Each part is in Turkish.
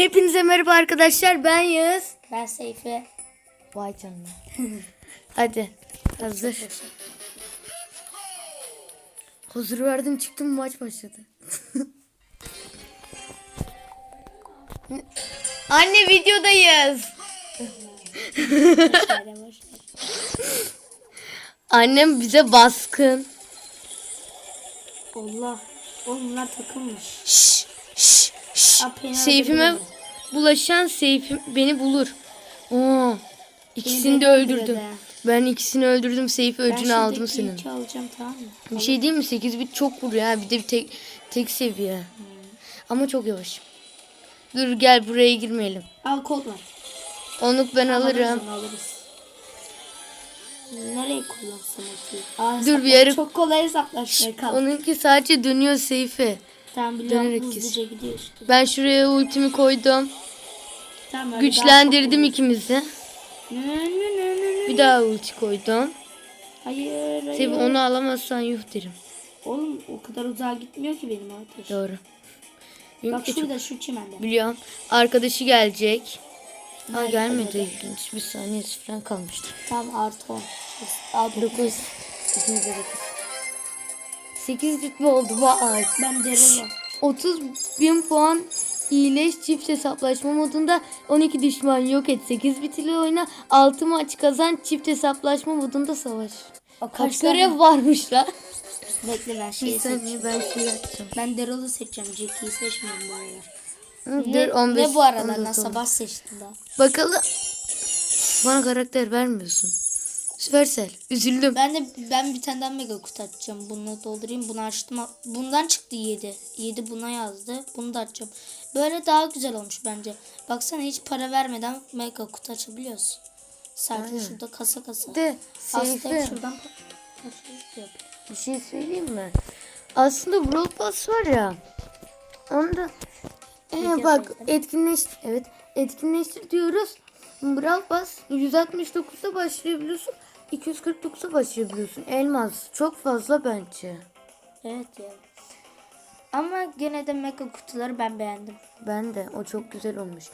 Hepinize merhaba arkadaşlar. Ben Yağız. Ben Seyfi. Vay canına. Hadi. Hazır. Hazır verdim çıktım maç başladı. Anne videodayız. Annem bize baskın. Allah. Oğlum bunlar takılmış. Şş, şş, şş. Aa, penaltı Seyfime. Bulaşan Seyfim beni bulur. Oo. İkisini de öldürdüm. öldürdü. Ben ikisini öldürdüm. Seyfi Ben öcünü aldım senin. iki alacağım tamam mı? Bir şey değil mi? 8 bit çok vuruyor ha. Bir de bir tek tek seviye. Ama çok yavaş. Dur gel buraya girmeyelim. Al kod var. Onu ben alırım. Alırız onu, alırız. Nereye kullansam? Aa, Dur, bir yere- Çok kolay hesaplaşmaya kalk. Onunki sadece dönüyor Seyfi. Tamam biliyorum dönerek hızlıca gidiyor işte. Ben şuraya ultimi koydum. Tamam, Güçlendirdim ikimizi. Nö, nö, nö, nö, nö. Bir daha ulti koydum. Hayır hayır. Seyfi onu alamazsan yuh derim. Oğlum o kadar uzağa gitmiyor ki benim ateş. Doğru. Bak Yok ki çok- şurada şu çimende. Biliyorum. Arkadaşı gelecek. Ha Nerede gelmedi acaba? ilginç. Bir saniyesi falan kalmıştı. Tamam artı 10. Aa, 9. İkimiz de 9. 8 bit mi oldu? Vay. Ben Derelo. 30 bin puan iyileş çift hesaplaşma modunda 12 düşman yok et 8 bit ile oyna 6 maç kazan çift hesaplaşma modunda savaş. O Kaç görev varmış lan? Bekle ben Bir şeyi saniye seçeceğim. ben şey yapacağım. Ben Derol'u seçeceğim. Jackie'yi seçmiyorum bu aralar. Dur, 15, ne bu aralar? 14 Nasıl oldu. sabah seçtim daha. Bakalım. Bana karakter vermiyorsun. Süpersel. Üzüldüm. Ben de ben bir tane daha mega kutu açacağım. Bunu doldurayım. Bunu açtım. Bundan çıktı 7. 7 buna yazdı. Bunu da açacağım. Böyle daha güzel olmuş bence. Baksana hiç para vermeden mega kutu açabiliyorsun. Sadece şurada kasa kasa. De Aslında şuradan bir şey söyleyeyim mi? Aslında Brawl Pass var ya. Onda ee, bak etkinleş evet etkinleştir diyoruz. Brawl Pass 169'da başlayabiliyorsun. 249'a başlayabiliyorsun. Elmas çok fazla bence. Evet ya. Ama gene de mega kutuları ben beğendim. Ben de o çok güzel olmuş.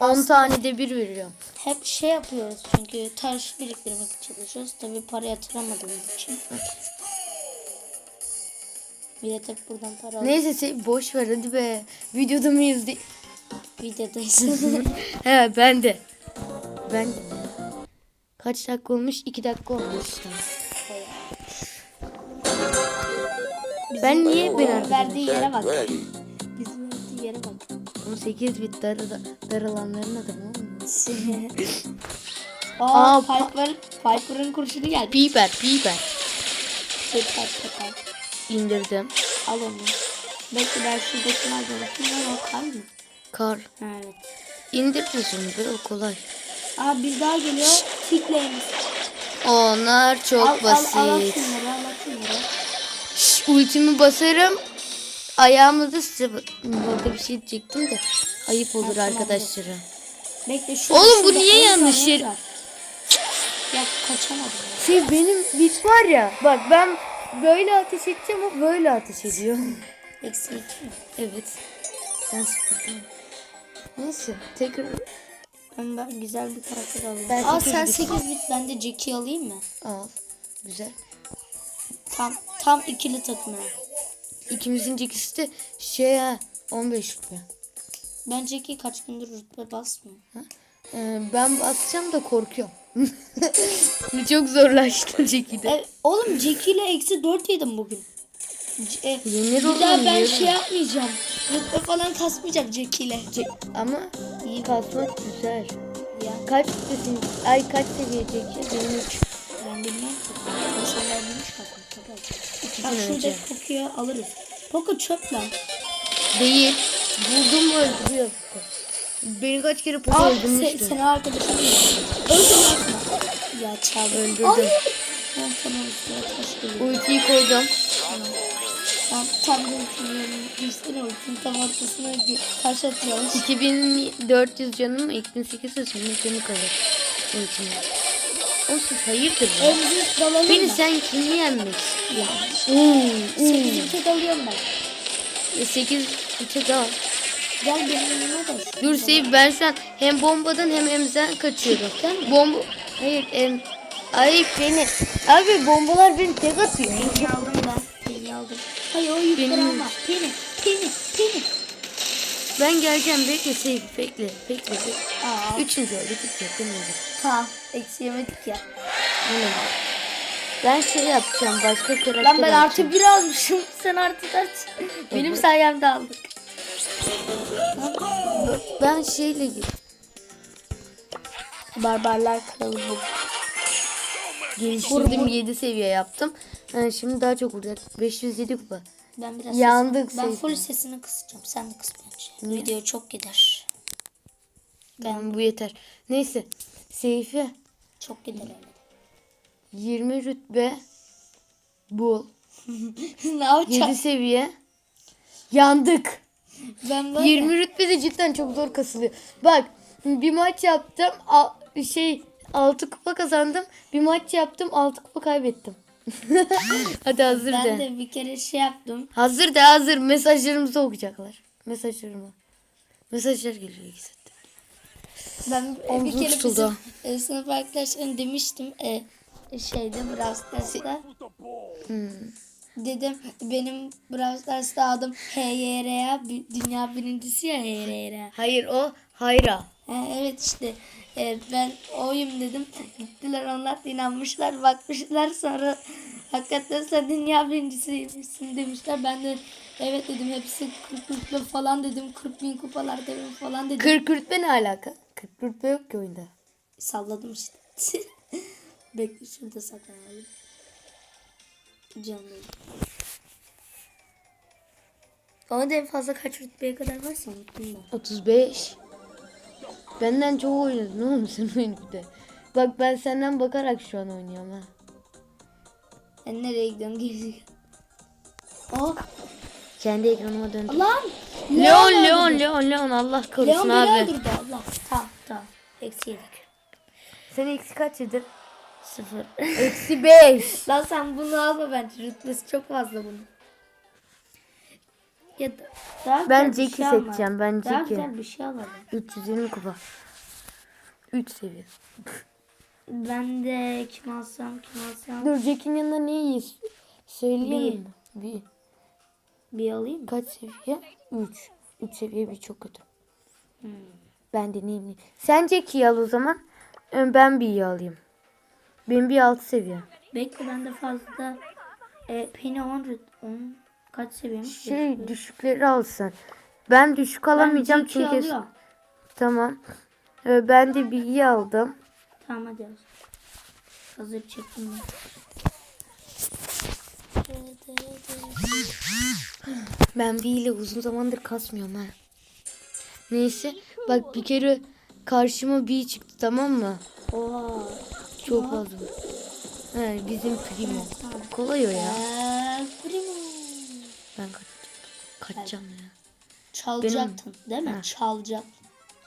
10 tane de bir veriyor. Hep şey yapıyoruz çünkü taş biriktirmek çalışıyoruz. Tabii para yatıramadığımız için. Millet hep buradan para alıyor. Neyse şey, boş ver hadi be. Videoda mıyız diye. Videodayız. He ben de. Ben de. Kaç dakika olmuş? 2 dakika olmuş. Ben niye ben Bizim verdiği yere bak. Bizim verdiği yere bak. 18 bit dar daralanların adamı olmuş. Aa, Aa, Piper, Piper'ın kurşunu geldi. Biber, biber. Şey, Piper, Piper. İndirdim. Al onu. Bekle ben alacağım. Bunlar o kar mı? Kar. Evet. İndiririz onu be o kolay. Aa bir daha geliyor. Ticklayınız. Onlar çok Al, basit. al, al şunları, al şunları. Şş, ultimi basarım. Ayağımızı size burada bir şey diyecektim de ayıp olur arkadaşlara. Bekle şu. Oğlum, bu niye yanlış yer-. Ya kaçamadım. ya. Şey benim bit var ya bak ben böyle ateş edeceğim o böyle ateş ediyor. Eksi iki evet. Sen sıfırdın. Neyse tekrar Ben, ben güzel bir karakter alayım. Ben Aa sekiz sen bit. 8 bit ben de Jackie alayım mı? al. Güzel. Tam tam ikili takım. ha. İkimizin ikisi de şey ha 15 rütbe. Ben Jackie kaç gündür rütbe basmıyor. Ee, ben basacağım da korkuyorum. Çok zorlaştı şekilde. E, oğlum Jackie ile eksi 4 yedim bugün. C- e, Yenir bir oğlum, daha ben yenir. şey yapmayacağım. Rütbe falan kasmayacağım Jackie ile. Ama İyi kasmak güzel. ya. Kaç rütbesin? Ay kaç seviye çekiyor? Benim 3. Ben bilmem. İnsanlar bilmiş bakın. Bak şuradaki Poco'yu alırız. Poco çöp lan. Değil. Vurdum mu öldürüyor. Beni kaç kere popo Aa, se, öldürmüştü. seni arkadaşım Öldüm atma. Ya çaldı. Öldürdüm. Ay. Tamam tamam. Ultiyi koydum. Tamam. Tam, tam da ultinin üstüne ultinin tam ortasına taş atıyormuş. 2400 canım mı? 2800 mi? Canı kalır. Ultimi. Olsun hayırdır ya? Emzik dalalım Beni mı? sen kimi yenmek istiyorsun? Oo, Sekiz ülke dalıyorum ben. 8 ülke daha. Gel benim yanıma da. Dur Seyfi ben şu an hem bombadan hem emzden kaçıyorum. Bomba... Hayır em... Ayıp beni. Abi bombalar beni tek atıyor. Beni aldım ben. Beni aldım. Hayır o Benim- alma. Peni. Peni. Peni. Ben geleceğim bekle Seyfi bekle. Bekle bekle. Aa. Üçüncü oldu gidecek demedim. Tamam. Eksi yemedik ya. Öyle. Ben şey yapacağım başka karakter Lan ben artı bir almışım. Sen artı dört. Benim Evet. sayemde aldık. Ben şeyle git. Barbarlar kralı bu. Geliştirdim 7 seviye yaptım. Yani şimdi daha çok vuracak. 507 kupa. Ben biraz Yandık sesini, ben full sesini kısacağım. Sen de kıs bence. Niye? Video çok gider. Ben bu yeter. Neyse. Seyfi Çok gider öyle. 20 rütbe bul. ne yapacağım? 7 seviye. Yandık. Ben böyle. 20 rütbe de cidden çok zor kasılıyor. Bak bir maç yaptım. al- şey 6 kupa kazandım. Bir maç yaptım 6 kupa kaybettim. Hadi hazır Ben de. de bir kere şey yaptım. Hazır de hazır. Mesajlarımızı okuyacaklar. Mesajlarımı. Mesajlar geliyor iki saattir. Ben bir Omzum kere tutuldu. bizim e, sınıf arkadaşlarım demiştim. E, şeyde Brawl Stars'ta. Hmm. Dedim benim Brawl Stars'ta adım HYRA. bir- Dünya birincisi ya HYRA. Hayır o Hayra. Ha, evet işte e, ben oyum dedim. Gittiler onlar inanmışlar bakmışlar sonra hakikaten sen dünya birincisiymişsin demişler. Ben de evet dedim hepsi 40 rütbe falan dedim 40 bin kupalar dedim falan dedim. 40 rütbe ne alaka? 40 rütbe yok ki oyunda. Salladım işte. Bekle şurada saklanalım. Canım. Ama en fazla kaç rütbeye kadar varsa unuttum ben. 35. Benden çok oynadın oğlum sen oyunu bir de. Bak ben senden bakarak şu an oynuyorum ha. Ben nereye gidiyorum gerizekalı. Oh. Kendi ekranıma döndüm. Lan! Leon. Leon, Leon, Leon Allah korusun Leon abi. beni öldürdü Allah. Tamam tamam. Eksi yedik. Sen eksi kaç yedin? Sıfır. Eksi 5. Lan sen bunu alma bence. Rütbesi çok fazla bunun. Ya da daha Ben Jack'i şey seçeceğim, ben Daha Jack'i. güzel bir şey alalım. 320 kupa. 3 seviye. Ben de kim alsam kim alsam. Dur Jack'in yanında ne iyi? Söyleyeyim mi? Bir. Bir alayım mı? Kaç seviye? 3. 3 seviye bir çok kötü. Hmm. Ben deneyeyim. Sen Jack'i al o zaman. Ee, Ben bir iyi alayım. Benim bir 6 seviye. Bekle ben de fazla. E, Penny 10 rüt. 10 kaç seviyemiş? Şey düşükleri alsan. Ben düşük alamayacağım Jack'i çünkü. alıyorum. Tamam. Ee, Ben de bir iyi aldım. Tamam hadi. Hazır çektim ben. Ben ile uzun zamandır kasmıyorum ha. Neyse. Bak bir kere karşıma bir çıktı tamam mı? Oha. Çok fazla. He, bizim primo. Kolay o ya. Eee, primo. Ben kaç, kaçacağım ya. Çalacaktın değil mi? Ha. Çalacaktın.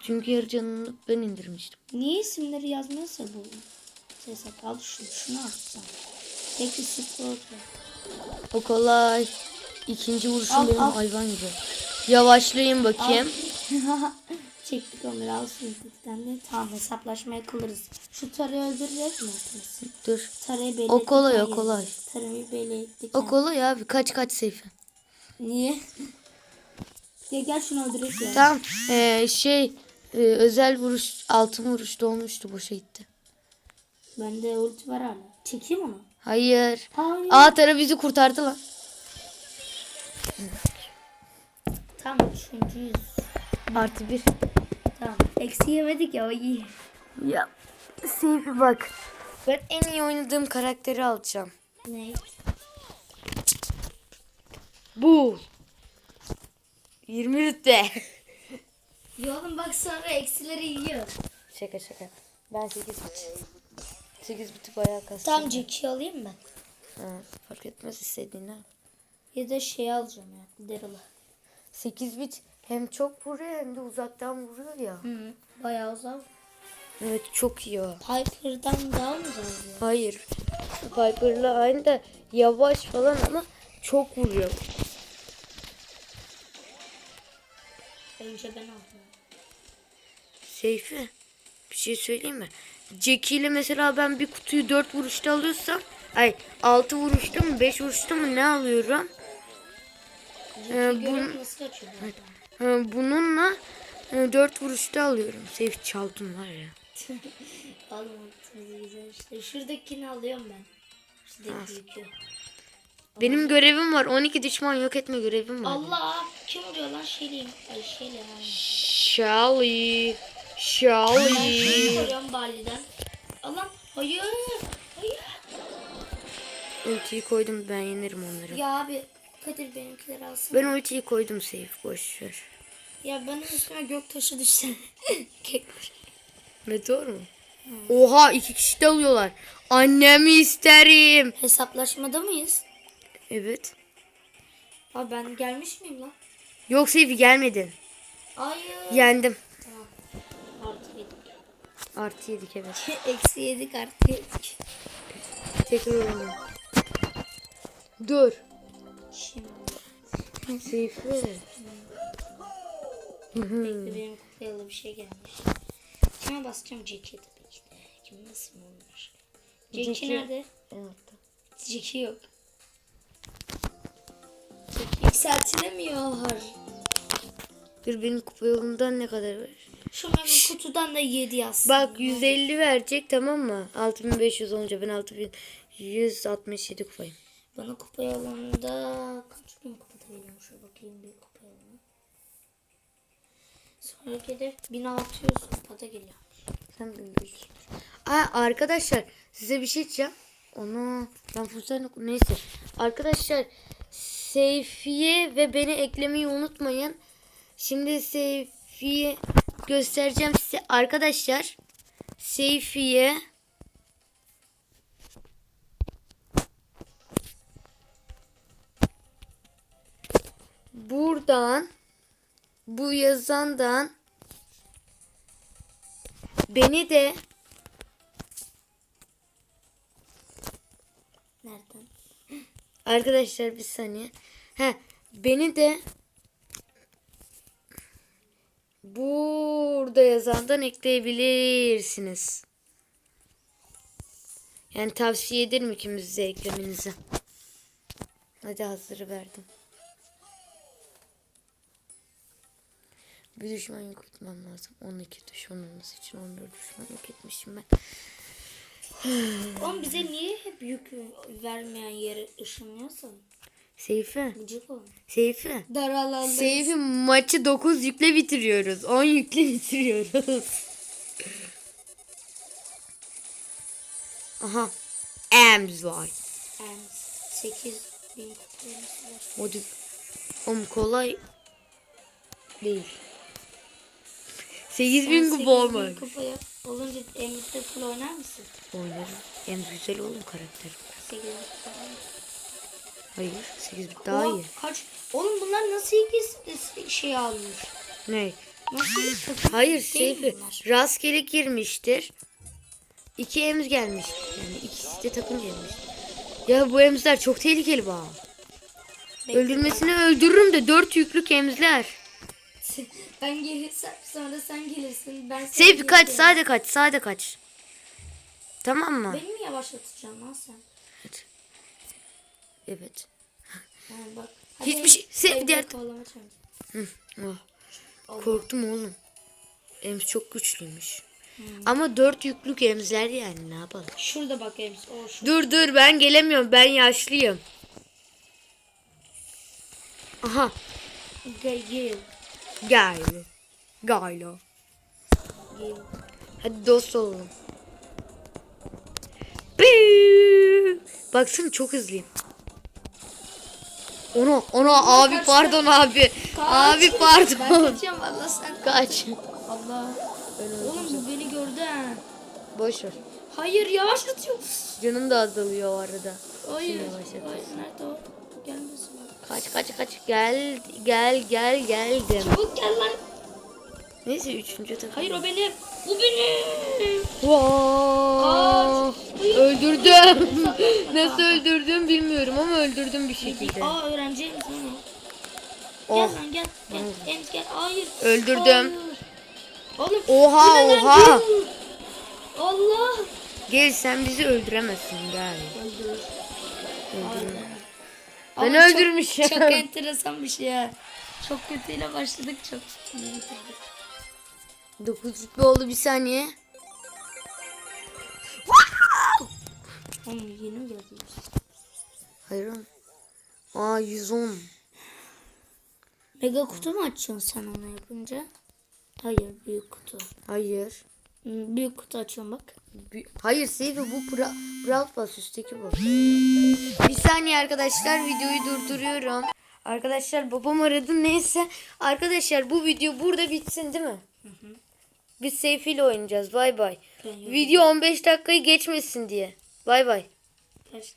Çünkü yarı canını ben indirmiştim. Niye isimleri yazmıyorsa bu? Ses al şunu. Şunu atsan. Tek isim olacak. O kolay. İkinci vuruşum Al, benim al. hayvan gibi. Yavaşlayayım bakayım. Çektik onları al sürdükten de tamam hesaplaşmaya kılırız. Şu tarayı öldüreceğiz mi? Dur. Tarayı belli O kolay, o kolay. Tarayı belli ettik. O kolay abi. Kaç kaç sayfa. Niye? ya gel şunu öldürek ya. Tamam. Ee, şey e, özel vuruş altın vuruş dolmuştu boşa gitti. Bende ulti var hala. Çekeyim onu. Hayır. Hayır. A tarafı bizi kurtardı lan. Tamam üçüncüyüz. Artı bir. Tamam. Eksi yemedik ya o iyi. Ya Seyfi bak. Ben en iyi oynadığım karakteri alacağım. Ne? Bu. 20 rütbe. Ya oğlum bak sonra eksileri yiyor. şaka şaka. Ben 8 bit. 8 biti bayağı kastım. Tam Jack'i alayım ben. Ha, fark etmez istediğini al. Ya da şey alacağım ya. Daryl'ı. 8 bit hem çok vuruyor hem de uzaktan vuruyor ya. Hı. Bayağı uzak. Evet çok iyi o. Piper'dan daha mı ya? Hayır. Piper'la aynı da yavaş falan ama çok vuruyor. Önce ben aldım. Seyfi bir şey söyleyeyim mi? Jackie ile mesela ben bir kutuyu 4 vuruşta alıyorsam ay 6 vuruşta mı 5 vuruşta mı ne alıyorum? Ee, bun-? Ee, bununla 4 vuruşta alıyorum. Seyfi çaldın var ya. İşte. Şuradakini alıyorum ben. Şuradaki yükü. Benim görevim var. 12 düşman yok etme görevim var. Allah kim vuruyor lan Şelin? Ay Şelin ha. Shelly. Ben Shelly. Şelin vuruyorum Bali'den. Allah hayır. Hayır. Ultiyi koydum ben yenerim onları. Ya abi Kadir benimkileri alsın. Ben ultiyi koydum Seyf boş ver. Ya benim üstüme gök taşı düşse. Kekmiş. Meteor mu? Oha iki kişi de alıyorlar. Annemi isterim. Hesaplaşmada mıyız? Evet. Abi ben gelmiş miyim lan? Yok Seyfi gelmedin. Hayır. Yendim. Tamam. Artı yedik. Artı yedik evet. Eksi yedik artı yedik. Tekrar oynayalım. Dur. Şimdi Seyfi. bekle benim kuklayalı bir şey gelmiş. Kime basacağım? Jack'e tabii ki de. Kim nasıl mı? Jack'i Jack'i- nerede? Evet. Jack'i yok. Yükseltilemiyor. Dur benim kupa yolundan ne kadar var? Şu mega kutudan da 7 yaz. Bak 150 verecek tamam mı? 6500 olunca ben 6167 kupayım. Bana kupa yolunda kaç bin kupada veriyormuş? Bakayım bir kupa yoluna. Sonraki hedef 1600 kupada geliyor. Sen 1500. Aa, arkadaşlar size bir şey diyeceğim. Onu ben fırsat neyse. Arkadaşlar Seyfiye ve beni eklemeyi unutmayın. Şimdi Seyfiye göstereceğim size. Arkadaşlar Seyfiye buradan bu yazandan beni de arkadaşlar bir saniye. He, beni de burada yazandan ekleyebilirsiniz. Yani tavsiye ederim ikimizi eklemenizi. Hadi hazırı verdim. Bir düşman yok etmem lazım. 12 düşman olması için 14 düşman yok etmişim ben. Oğlum bize niye hep yük vermeyen yere ışınlıyorsun? Seyfi. Gıcık olmuş. Seyfi. Dar alanda. Seyfi maçı 9 yükle bitiriyoruz. 10 yükle bitiriyoruz. Aha. Ems var. 8 bin kupa da- Oğlum kolay değil. 8000 kupa olmuş. kupaya olunca Emre'de full oynar mısın? Oynarım. Ems güzel oğlum karakter. 8 bin kupa. Hayır 8 daha iyi. Kaç? Oğlum bunlar nasıl ikisi şey almış? Ne? Nasıl Hayır Seyfi rastgele girmiştir. İki ems gelmiş. Yani ikisi de takım gelmiş. Ya bu emsler çok tehlikeli. Bekle, Öldürmesini öldürürüm de dört yüklük emzler. ben- gelirsem sonra sen gelirsin. Ben Seyfi kaç sade kaç sade kaç. Tamam mı? Beni mi yavaşlatacaksın lan sen? Evet. Yani bak. Hiçbir şey- evde diğer-. Oh. Korktum oğlum. Ems çok güçlüymüş. Ama dört yüklük emzler yani ne yapalım. Şurada bak Ems. O şu. Dur dur ben gelemiyorum ben yaşlıyım. Aha Gel gel. Gayla. Gel. Hadi dost olalım. Baksana çok hızlıyım. Ona ona abi kaçtı. pardon abi. Abi Ben pardon. kaçacağım valla sen. Kaç. Allah. Oğlum bu beni gördü ha. Boş ver. Hayır yavaşlatıyor. Canım da azalıyor o arada. Hayır. Hayır nerede o? Gelmesin. Kaç kaç kaç gel gel gel geldim. Çabuk gel lan. Neyse üçüncü takım. Hayır o benim. Bu benim. Vaa! Öldürdüm. Nasıl öldürdüm bilmiyorum ama öldürdüm bir şekilde. Aa öğrenciyim sana. Oh. Gel lan gel. Gel. Enes gel. Hayır. Öldürdüm. Oğlum. Oha, oha. Gel. Allah. Gel sen bizi öldüremezsin gel. Öldür. Ben Ama çok- öldürmüşüm. Çok, enteresan bir şey ya. Çok kötüyle başladık çok kötüyle bitirdik. 9 rütbe oldu bir saniye. Oğlum yeni mi geldiniz? Hayır oğlum. Aa 110. Mega kutu mu açıyorsun sen onu yapınca? Hayır büyük kutu. Hayır. Büyük kutu açıyorum bak. Hayır Seyfi bu bra Brawl Pass üstteki bu. Bir saniye arkadaşlar videoyu durduruyorum. Arkadaşlar babam aradı neyse. Arkadaşlar bu video burada bitsin değil mi? Biz Seyfi ile oynayacağız. Bay bay. Video 15 dakikayı geçmesin diye. Bay bay. Kaç-